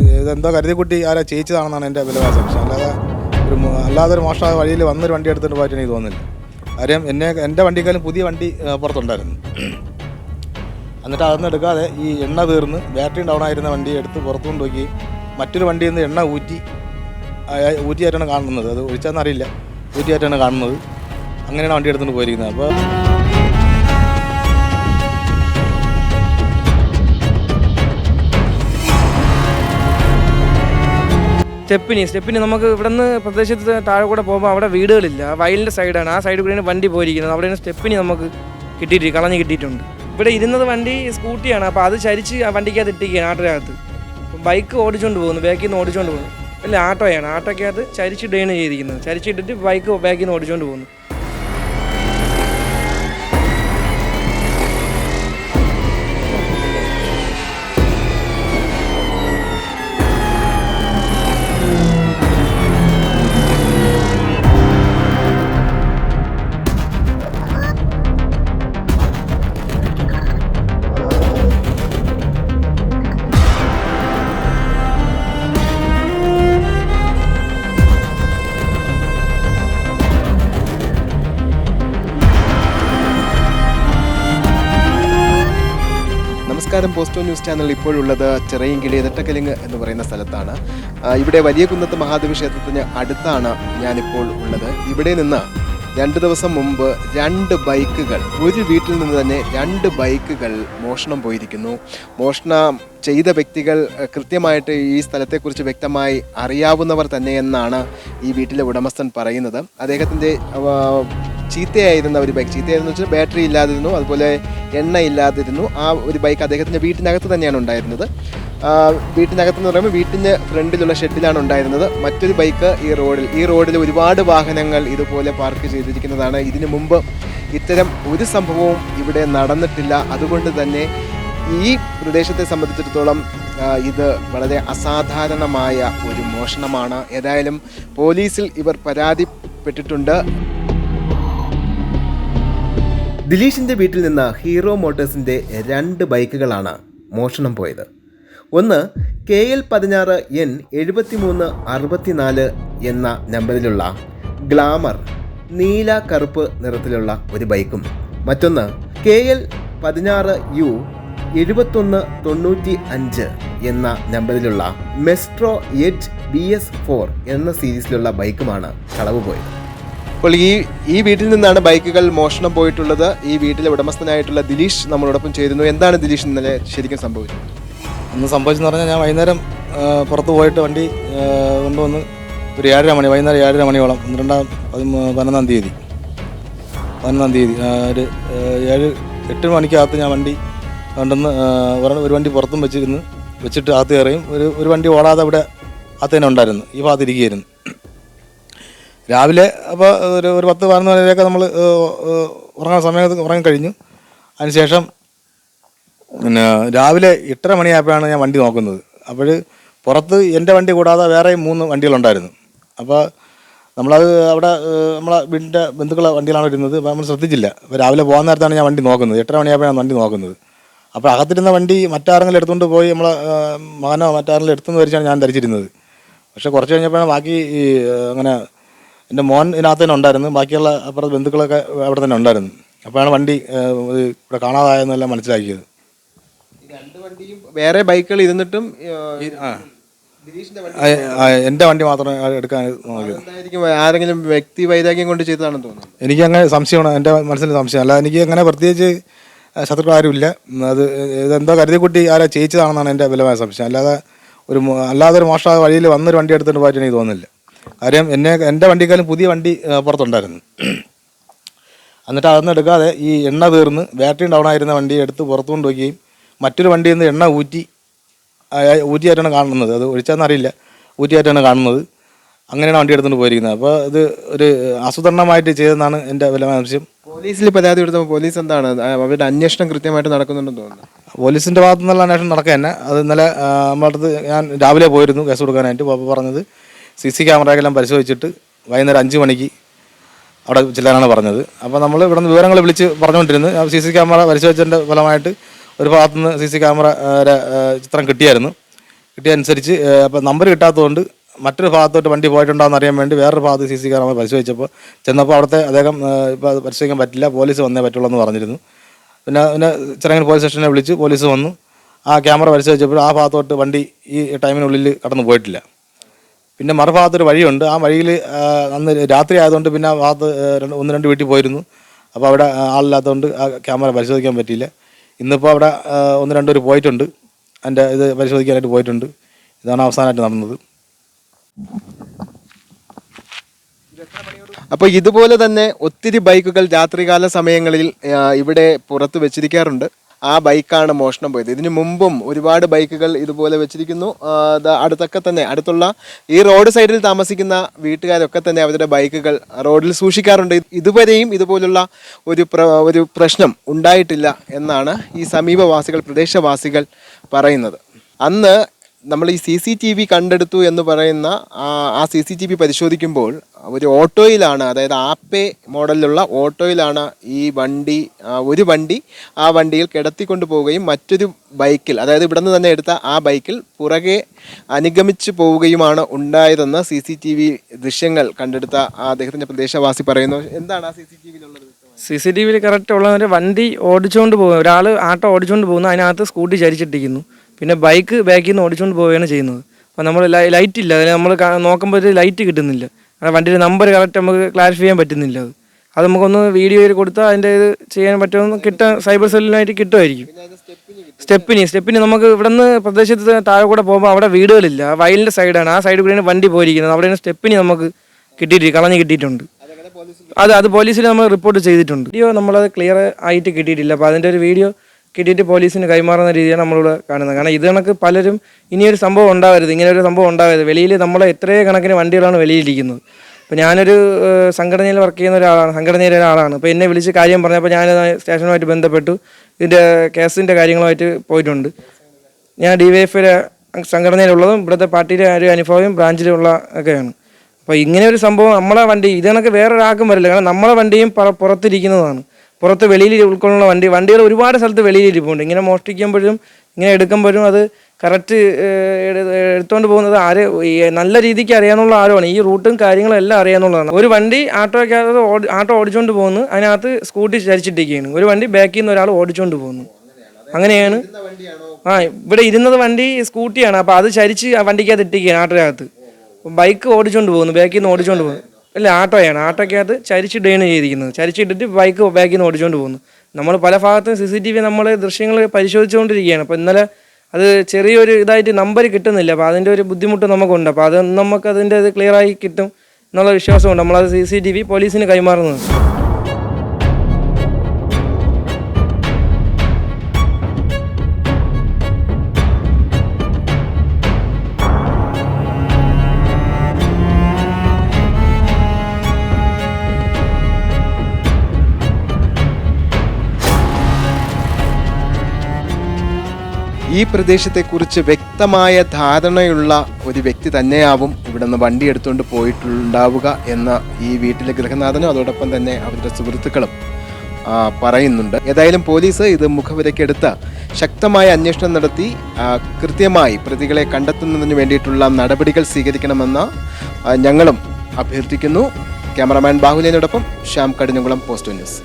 ഇതെന്തോ കരുതിക്കുട്ടി ആരാ ചെയ്യിച്ചതാണെന്നാണ് എന്റെ അഭിലാഷം. പക്ഷെ അല്ലാതെ ഒരു അല്ലാതെ ഒരു മോശമായ വഴിയിൽ വന്നൊരു വണ്ടി എടുത്തിട്ട് പോയിട്ട് എനിക്ക് തോന്നുന്നില്ല. കാര്യം എന്നെ എന്റെ വണ്ടിക്കാലും പുതിയ വണ്ടി പുറത്തുണ്ടായിരുന്നു. എന്നിട്ട് അതൊന്നും എടുക്കാതെ ഈ എണ്ണ തീർന്ന് ബാറ്ററി ഡൗൺ ആയിരുന്ന വണ്ടി എടുത്ത് പുറത്തു നോക്കി മറ്റൊരു വണ്ടിയിൽ നിന്ന് എണ്ണ ഊറ്റി ഊറ്റിയായിട്ടാണ് കാണുന്നത്. അത് ഒഴിച്ചാന്നറിയില്ല. ഊറ്റിയായിട്ടാണ് കാണുന്നത്. അങ്ങനെയാണ് വണ്ടി എടുത്തുകൊണ്ട് പോയിരിക്കുന്നത്. അപ്പോൾ സ്റ്റെപ്പിനി സ്റ്റെപ്പിനി നമുക്ക് ഇവിടുന്ന് പ്രദേശത്ത് താഴെ കൂടെ പോകുമ്പോൾ അവിടെ വീടുകളില്ല. വയലിന്റെ സൈഡാണ്. ആ സൈഡ് കൂടെയാണ് വണ്ടി പോയിരിക്കുന്നത്. അവിടെയാണ് സ്റ്റെപ്പിനി നമുക്ക് കിട്ടിയിട്ട് കളഞ്ഞ് കിട്ടിയിട്ടുണ്ട്. ഇവിടെ ഇരുന്നത് വണ്ടി സ്കൂട്ടിയാണ്. അപ്പോൾ അത് ചരിച്ച് ആ വണ്ടിക്കകത്ത് ഇട്ടിരിക്കുകയാണ് ആട്ടോയകത്ത് ബൈക്ക് ഓടിച്ചുകൊണ്ട് പോകുന്നു. ബാക്കിൽ നിന്ന് ഓടിച്ചുകൊണ്ട് പോകുന്നു. അല്ല ആട്ടോയാണ്. ആട്ടോക്കകത്ത് ചരിച്ചിടുകയാണ് ചെയ്തിരിക്കുന്നത്. ചരിച്ചിട്ടിട്ട് ബൈക്ക് ബാക്കിൽ നിന്ന് ഓടിച്ചുകൊണ്ട് പോകുന്നു. നമസ്കാരം. പോസ്റ്റോ ന്യൂസ് ചാനൽ ഇപ്പോഴുള്ളത് ചെറിയങ്കിളി നെട്ടക്കലിങ് എന്ന് പറയുന്ന സ്ഥലത്താണ്. ഇവിടെ വലിയ കുന്നത്ത് മഹാദേവി ക്ഷേത്രത്തിന് അടുത്താണ് ഞാനിപ്പോൾ ഉള്ളത്. ഇവിടെ നിന്ന് രണ്ട് ദിവസം മുമ്പ് രണ്ട് ബൈക്കുകൾ ഒരു വീട്ടിൽ നിന്ന് തന്നെ രണ്ട് ബൈക്കുകൾ മോഷണം പോയിരിക്കുന്നു. മോഷണം ചെയ്ത വ്യക്തികൾ കൃത്യമായിട്ട് ഈ സ്ഥലത്തെക്കുറിച്ച് വ്യക്തമായി അറിയാവുന്നവർ തന്നെയെന്നാണ് ഈ വീട്ടിലെ ഉടമസ്ഥൻ പറയുന്നത്. അദ്ദേഹത്തിന്റെ ചീത്തയായിരുന്ന ഒരു ബൈക്ക് ചീത്തയായിരുന്നു വെച്ചാൽ ബാറ്ററി ഇല്ലാതിരുന്നു അതുപോലെ എണ്ണ ഇല്ലാതിരുന്നു. ആ ഒരു ബൈക്ക് അദ്ദേഹത്തിന്റെ വീട്ടിനകത്ത് തന്നെയാണ് ഉണ്ടായിരുന്നത്. വീട്ടിനകത്ത് എന്ന് പറയുമ്പോൾ വീട്ടിന് ഫ്രണ്ടിലുള്ള ഷെഡിലാണ് ഉണ്ടായിരുന്നത്. മറ്റൊരു ബൈക്ക് ഈ റോഡിൽ ഈ റോഡിൽ ഒരുപാട് വാഹനങ്ങൾ ഇതുപോലെ പാർക്ക് ചെയ്തിരിക്കുന്നതാണ്. ഇതിനു മുമ്പ് ഇത്തരം ഒരു സംഭവവും ഇവിടെ നടന്നിട്ടില്ല. അതുകൊണ്ട് തന്നെ ഈ പ്രദേശത്തെ സംബന്ധിച്ചിടത്തോളം ഇത് വളരെ അസാധാരണമായ ഒരു മോഷണമാണ്. ഏതായാലും പോലീസിൽ ഇവർ പരാതിപ്പെട്ടിട്ടുണ്ട്. ദിലീഷിന്റെ വീട്ടിൽ നിന്ന് ഹീറോ മോട്ടേഴ്സിന്റെ രണ്ട് ബൈക്കുകളാണ് മോഷണം പോയത്. ഒന്ന് കെ എൽ പതിനാറ് എൻ എഴുപത്തിമൂന്ന് അറുപത്തിനാല് എന്ന നമ്പറിലുള്ള ഗ്ലാമർ നീല കറുപ്പ് നിറത്തിലുള്ള ഒരു ബൈക്കും. മറ്റൊന്ന് കെ എൽ പതിനാറ് യു എഴുപത്തൊന്ന് തൊണ്ണൂറ്റി അഞ്ച് എന്ന നമ്പറിലുള്ള Maestro Edge B S four എന്ന സീരീസിലുള്ള ബൈക്കുമാണ് കളവ് പോയത്. അപ്പോൾ ഈ ഈ വീട്ടിൽ നിന്നാണ് ബൈക്കുകൾ മോഷണം പോയിട്ടുള്ളത്. ഈ വീട്ടിലെ ഉടമസ്ഥനായിട്ടുള്ള ദിലീഷ് നമ്മളോടൊപ്പം ചേരുന്നു. എന്താണ് ദിലീഷ് ഇന്നലെ ശരിക്കും സംഭവിച്ചത്? അന്ന് സംഭവിച്ചെന്ന് പറഞ്ഞാൽ ഞാൻ വൈകുന്നേരം പുറത്ത് പോയിട്ട് വണ്ടി കൊണ്ടുവന്ന് ഒരു ഏഴര മണി വൈകുന്നേരം ഏഴര മണിയോളം പതിമൂ- പതിനൊന്നാം തീയതി പതിനൊന്നാം തീയതി ഒരു ഏഴ് എട്ട് മണിക്കകത്ത് ഞാൻ വണ്ടി കൊണ്ടുവന്ന് ഒരു വണ്ടി പുറത്തും വെച്ചിരുന്ന് വെച്ചിട്ട് അകത്ത് കയറിയും. ഒരു ഒരു വണ്ടി ഓടാതെ അവിടെ അകത്ത് തന്നെ ഉണ്ടായിരുന്നു. ഈ ഭാഗത്ത് ഇരിക്കുകയായിരുന്നു. രാവിലെ അപ്പോൾ ഒരു ഒരു പത്ത് പതിനൊന്ന് മണിവരെയൊക്കെ നമ്മൾ ഉറങ്ങാൻ സമയത്ത് ഉറങ്ങിക്കഴിഞ്ഞു അതിനുശേഷം പിന്നെ രാവിലെ എട്ടര മണിയായപ്പോഴാണ് ഞാൻ വണ്ടി നോക്കുന്നത്. അപ്പോൾ പുറത്ത് എന്റെ വണ്ടി കൂടാതെ വേറെയും മൂന്ന് വണ്ടികളുണ്ടായിരുന്നു. അപ്പോൾ നമ്മളത് അവിടെ നമ്മളെ വീടിന്റെ ബന്ധുക്കളെ വണ്ടിയിലാണ് ഇരുന്നത്. അപ്പോൾ നമ്മൾ ശ്രദ്ധിച്ചില്ല. അപ്പോൾ രാവിലെ പോകാൻ നേരത്താണ് ഞാൻ വണ്ടി നോക്കുന്നത്. എട്ടര മണിയായപ്പോഴാണ് വണ്ടി നോക്കുന്നത്. അപ്പോൾ അകത്തിരുന്ന വണ്ടി മറ്റാരെങ്കിലും എടുത്തുകൊണ്ട് പോയി നമ്മളെ മകനോ മറ്റാരെങ്കിലും എടുത്തെന്ന് വരിച്ചാണ് ഞാൻ ധരിച്ചിരുന്നത്. പക്ഷേ കുറച്ച് കഴിഞ്ഞപ്പോഴാണ് ബാക്കി അങ്ങനെ എന്റെ മോൻ ഇതിനകത്ത് തന്നെ ഉണ്ടായിരുന്നു. ബാക്കിയുള്ള അപ്പുറത്ത് ബന്ധുക്കളൊക്കെ അവിടെ തന്നെ ഉണ്ടായിരുന്നു. അപ്പോഴാണ് വണ്ടി ഇവിടെ കാണാതായെന്നെല്ലാം മനസ്സിലാക്കിയത്. രണ്ട് വണ്ടിയും വേറെ ബൈക്കുകൾ ഇരുന്നിട്ടും എന്റെ വണ്ടി ആ, ആ, എന്റെ വണ്ടി മാത്രം എടുക്കാൻ നോക്കിയത് ആരെങ്കിലും വ്യക്തി വൈരാഗ്യം കൊണ്ട് ചെയ്തതാണെന്ന് തോന്നുന്നു. എനിക്ക് അങ്ങനെ സംശയമാണ്. എന്റെ മനസ്സിൽ സംശയം അല്ല എനിക്ക് അങ്ങനെ പ്രത്യേകിച്ച് ശത്രുക്കൾ ആരുമില്ല അത് ഇതെന്തോ കരുതിക്കുട്ടി ആരാ ചെയ്യിച്ചതാണെന്നാണ് എന്റെ ബലമായ സംശയം. അല്ലാതെ ഒരു അല്ലാതെ ഒരു മോശമായ വഴിയിൽ വന്നൊരു വണ്ടി എടുത്തിട്ട് പോയിട്ട് എനിക്ക് തോന്നുന്നില്ല. കാര്യം എന്നെ എന്റെ വണ്ടിക്കാലും പുതിയ വണ്ടി പുറത്തുണ്ടായിരുന്നു. എന്നിട്ട് അതൊന്നും എടുക്കാതെ ഈ എണ്ണ തീർന്ന് ബാറ്ററി ഡൗൺ ആയിരുന്ന വണ്ടി എടുത്ത് പുറത്തു കൊണ്ടുപോയി മറ്റൊരു വണ്ടിയിൽ നിന്ന് എണ്ണ ഊറ്റി ഊറ്റിയായിട്ടാണ് കാണുന്നത്. അത് ഒഴിച്ചാന്ന് അറിയില്ല. ഊറ്റിയായിട്ടാണ് കാണുന്നത്. അങ്ങനെയാണ് വണ്ടി എടുത്തുകൊണ്ട് പോയിരിക്കുന്നത്. അപ്പോൾ ഇത് ഒരു ആസൂത്രണമായിട്ട് ചെയ്തെന്നാണ് എന്റെ വിലമാംശം പോലീസിൽ പരാതി കൊടുത്തപ്പോൾ പോലീസ് എന്താണ്? അവരുടെ അന്വേഷണം കൃത്യമായിട്ട് നടക്കുന്നുണ്ടെന്ന് തോന്നുന്നു. പോലീസിന്റെ ഭാഗത്തു നിന്നുള്ള അന്വേഷണം നടക്കുക തന്നെ അത് ഇന്നലെ നമ്മുടെ അടുത്ത് ഞാൻ രാവിലെ പോയിരുന്നു കേസ് കൊടുക്കാനായിട്ട്. അപ്പോൾ പറഞ്ഞത് സി സി ക്യാമറയെല്ലാം പരിശോധിച്ചിട്ട് വൈകുന്നേരം അഞ്ച് മണിക്ക് അവിടെ ചെല്ലാനാണ് പറഞ്ഞത്. അപ്പോൾ നമ്മൾ ഇവിടെ നിന്ന് വിവരങ്ങൾ വിളിച്ച് പറഞ്ഞുകൊണ്ടിരുന്നു. സി സി ക്യാമറ പരിശോധിച്ചതിന്റെ ഫലമായിട്ട് ഒരു ഭാഗത്തു നിന്ന് സി സി ക്യാമറ ചിത്രം കിട്ടിയായിരുന്നു. കിട്ടിയ അനുസരിച്ച് അപ്പോൾ നമ്പർ കിട്ടാത്തതുകൊണ്ട് മറ്റൊരു ഭാഗത്തോട്ട് വണ്ടി പോയിട്ടുണ്ടോയെന്ന് അറിയാൻ വേണ്ടി വേറൊരു ഭാഗത്ത് സി സി ക്യാമറ പരിശോധിച്ചപ്പോൾ ചെന്നപ്പോൾ അവിടുത്തെ അദ്ദേഹം ഇപ്പോൾ പരിശോധിക്കാൻ പറ്റില്ല പോലീസ് വന്നേ പറ്റുള്ളൂ എന്ന് പറഞ്ഞിരുന്നു. പിന്നെ പിന്നെ ചിറങ്ങൻ പോലീസ് സ്റ്റേഷനെ വിളിച്ച് പോലീസ് വന്നു. ആ ക്യാമറ പരിശോധിച്ചപ്പോൾ ആ ഭാഗത്തോട്ട് വണ്ടി ഈ ടൈമിനുള്ളിൽ കടന്നു പോയിട്ടില്ല. പിന്നെ മറുഭാഗത്തൊരു വഴിയുണ്ട്. ആ വഴിയിൽ അന്ന് രാത്രി ആയതുകൊണ്ട് പിന്നെ ആ ഭാഗത്ത് രണ്ട് ഒന്ന് രണ്ട് വീട്ടിൽ പോയിരുന്നു. അപ്പോൾ അവിടെ ആളില്ലാത്തതുകൊണ്ട് ആ ക്യാമറ പരിശോധിക്കാൻ പറ്റിയില്ല. ഇന്നിപ്പോൾ അവിടെ ഒന്ന് രണ്ട് പേര് പോയിട്ടുണ്ട്. എന്റെ ഇത് പരിശോധിക്കാനായിട്ട് പോയിട്ടുണ്ട്. ഇതാണ് അവസാനമായിട്ട് നടന്നത്. അപ്പോൾ ഇതുപോലെ തന്നെ ഒത്തിരി ബൈക്കുകൾ രാത്രികാല സമയങ്ങളിൽ ഇവിടെ പുറത്ത് വെച്ചിരിക്കാറുണ്ട്. ആ ബൈക്കാണ് മോഷണം പോയത്. ഇതിനു മുമ്പും ഒരുപാട് ബൈക്കുകൾ ഇതുപോലെ വെച്ചിരിക്കുന്നു. അടുത്തൊക്കെ തന്നെ അടുത്തുള്ള ഈ റോഡ് സൈഡിൽ താമസിക്കുന്ന വീട്ടുകാരൊക്കെ തന്നെ അവരുടെ ബൈക്കുകൾ റോഡിൽ സൂക്ഷിക്കാറുണ്ട്. ഇതുവരെയും ഇതുപോലുള്ള ഒരു ഒരു പ്രശ്നം ഉണ്ടായിട്ടില്ല എന്നാണ് ഈ സമീപവാസികൾ പ്രദേശവാസികൾ പറയുന്നത്. അന്ന് നമ്മൾ ഈ സി സി ടി വി കണ്ടെടുത്തു എന്ന് പറയുന്ന ആ- സി സി ടി വി പരിശോധിക്കുമ്പോൾ ഒരു ഓട്ടോയിലാണ് അതായത് ആപ്പേ മോഡലിലുള്ള ഓട്ടോയിലാണ് ഈ വണ്ടി ഒരു വണ്ടി ആ വണ്ടിയിൽ കിടത്തിക്കൊണ്ട് പോവുകയും മറ്റൊരു ബൈക്കിൽ അതായത് ഇവിടെ നിന്ന് തന്നെ എടുത്ത ആ ബൈക്കിൽ പുറകെ അനുഗമിച്ച് പോവുകയുമാണ് ഉണ്ടായതെന്ന് സി സി ടി വി ദൃശ്യങ്ങൾ കണ്ടെടുത്ത ആ അദ്ദേഹത്തിന്റെ പ്രദേശവാസി പറയുന്നു. എന്താണ് ആ സി സി ടി വിയിലുള്ളത്? സി സി ടി വിയിൽ കറക്റ്റ് ഉള്ളവർ വണ്ടി ഓടിച്ചുകൊണ്ട് പോകും ഒരാൾ ആട്ടോ ഓടിച്ചുകൊണ്ട് പോകുന്നു അതിനകത്ത് സ്കൂട്ടി ചരിച്ചിട്ടിരിക്കുന്നു. പിന്നെ ബൈക്ക് ബാക്കിൽ നിന്ന് ഓടിച്ചുകൊണ്ട് പോവുകയാണ് ചെയ്യുന്നത്. അപ്പോൾ നമ്മൾ ലൈറ്റ് ഇല്ല. അതിൽ നമ്മൾ നോക്കുമ്പോൾ ഒരു ലൈറ്റ് കിട്ടുന്നില്ല. കാരണം വണ്ടിയുടെ നമ്പർ കറക്റ്റ് നമുക്ക് ക്ലാരിഫൈ ചെയ്യാൻ പറ്റുന്നില്ല അത്. അത് നമുക്കൊന്ന് വീഡിയോയിൽ കൊടുത്താൽ അതിന്റെ ഇത് ചെയ്യാൻ പറ്റുമെന്ന് കിട്ടാൻ സൈബർ സെല്ലിനായിട്ട് കിട്ടുമായിരിക്കും. സ്റ്റെപ്പിന് സ്റ്റെപ്പിന് നമുക്ക് ഇവിടുന്ന് പ്രദേശത്ത് താഴെ കൂടെ പോകുമ്പോൾ അവിടെ വീടുകളില്ല. വയലിന്റെ സൈഡാണ് ആ സൈഡ് കൂടെയാണ് വണ്ടി പോയിരിക്കുന്നത്. അവിടെയാണ് സ്റ്റെപ്പിന് നമുക്ക് കിട്ടിയിട്ട് കളഞ്ഞ് കിട്ടിയിട്ടുണ്ട്. അത് അത് പോലീസിൽ നമ്മൾ റിപ്പോർട്ട് ചെയ്തിട്ടുണ്ട്. വീഡിയോ നമ്മളത് ക്ലിയർ ആയിട്ട് കിട്ടിയിട്ടില്ല. അപ്പോൾ അതിന്റെ ഒരു വീഡിയോ കിട്ടിയിട്ട് പോലീസിന് കൈമാറുന്ന രീതിയാണ് നമ്മളിവിടെ കാണുന്നത്. കാരണം ഇത് കണക്ക് പലരും ഇനിയൊരു സംഭവം ഉണ്ടാവരുത് ഇങ്ങനെ ഒരു സംഭവം ഉണ്ടാവരുത്. വെളിയിൽ നമ്മളെ എത്രയോ കണക്കിന് വണ്ടികളാണ് വെളിയിലിരിക്കുന്നത്. അപ്പോൾ ഞാനൊരു സംഘടനയിൽ വർക്ക് ചെയ്യുന്ന ഒരാളാണ് സംഘടനയിലെ ഒരാളാണ്. അപ്പോൾ എന്നെ വിളിച്ച് കാര്യം പറഞ്ഞപ്പോൾ ഞാൻ സ്റ്റേഷനുമായിട്ട് ബന്ധപ്പെട്ടു. ഇതിന്റെ കേസിന്റെ കാര്യങ്ങളുമായിട്ട് പോയിട്ടുണ്ട്. ഞാൻ ഡി വൈ എഫിലെ സംഘടനയിലുള്ളതും ഇവിടുത്തെ പാർട്ടിയുടെ ഒരു അനുഭവം ബ്രാഞ്ചിലുള്ള ഒക്കെയാണ്. അപ്പോൾ ഇങ്ങനെ ഒരു സംഭവം നമ്മളെ വണ്ടി ഇത് കണക്ക് വേറെ ഒരാൾക്കും വരില്ല. കാരണം നമ്മളെ വണ്ടിയും പുറത്തിരിക്കുന്നതാണ്. പുറത്ത് വെളിയിൽ ഉൾക്കൊള്ളുന്ന വണ്ടി വണ്ടികൾ ഒരുപാട് സ്ഥലത്ത് വെളിയിൽ ഇരിപ്പുണ്ട്. ഇങ്ങനെ മോഷ്ടിക്കുമ്പോഴും ഇങ്ങനെ എടുക്കുമ്പോഴും അത് കറക്റ്റ് എടുത്തുകൊണ്ട് പോകുന്നത് ആര് നല്ല രീതിക്ക് അറിയാനുള്ള ആരുമാണ്. ഈ റൂട്ടും കാര്യങ്ങളും എല്ലാം അറിയാനുള്ളതാണ് ഒരു വണ്ടി ആട്ടോ ഓടി ആട്ടോ ഓടിച്ചുകൊണ്ട് പോകുന്നു. അതിനകത്ത് സ്കൂട്ടി ചരിച്ചിട്ടിരിക്കുകയാണ്. ഒരു വണ്ടി ബാക്കിൽ നിന്ന് ഒരാൾ ഓടിച്ചുകൊണ്ട് പോകുന്നു. അങ്ങനെയാണ്. ആ ഇവിടെ ഇരുന്നത് വണ്ടി സ്കൂട്ടിയാണ്. അപ്പോൾ അത് ചരിച്ച് വണ്ടിക്കകത്ത് ഇട്ടിരിക്കുകയാണ് ആട്ടോയ്ക്കകത്ത് ബൈക്ക് ഓടിച്ചുകൊണ്ട് പോകുന്നു. ബാക്കിൽ നിന്ന് ഓടിച്ചുകൊണ്ട് പോകുന്നു. ഇല്ല ആട്ടോയാണ്. ആട്ടോയ്ക്കകത്ത് ചരിച്ചിടുകയാണ് ചെയ്തിരിക്കുന്നത്. ചരിച്ചിട്ടിട്ട് ബൈക്ക് ബാക്കിൽ നിന്ന് ഓടിച്ചുകൊണ്ട് പോകുന്നു. നമ്മൾ പല ഭാഗത്തും സി സി ടി വി നമ്മൾ ദൃശ്യങ്ങൾ പരിശോധിച്ചുകൊണ്ടിരിക്കുകയാണ് അപ്പോൾ ഇന്നലെ അത് ചെറിയൊരു ഇതായിട്ട് നമ്പർ കിട്ടുന്നില്ല. അപ്പോൾ അതിന്റെ ഒരു ബുദ്ധിമുട്ട് നമുക്കുണ്ട്. അപ്പോൾ അത് നമുക്ക് അതിന്റെ ഇത് ക്ലിയറായി കിട്ടും എന്നുള്ള വിശ്വാസമുണ്ട്. നമ്മളത് സി സി ടി വി പോലീസിന് കൈമാറുന്നത്. ഈ പ്രദേശത്തെക്കുറിച്ച് വ്യക്തമായ ധാരണയുള്ള ഒരു വ്യക്തി തന്നെയാവും ഇവിടെ നിന്ന് വണ്ടി എടുത്തുകൊണ്ട് പോയിട്ടുണ്ടാവുക എന്ന് ഈ വീട്ടിലെ ഗൃഹനാഥനും അതോടൊപ്പം തന്നെ അവരുടെ സുഹൃത്തുക്കളും പറയുന്നുണ്ട്. ഏതായാലും പോലീസ് ഇത് മുഖവിലക്കെടുത്ത് ശക്തമായ അന്വേഷണം നടത്തി കൃത്യമായി പ്രതികളെ കണ്ടെത്തുന്നതിന് വേണ്ടിയിട്ടുള്ള നടപടികൾ സ്വീകരിക്കണമെന്ന് ഞങ്ങളും അഭ്യർത്ഥിക്കുന്നു. ക്യാമറമാൻ ബാഹുലിനോടൊപ്പം ശ്യാം കടിഞ്ഞുകുളം പോസ്റ്റ് ന്യൂസ്.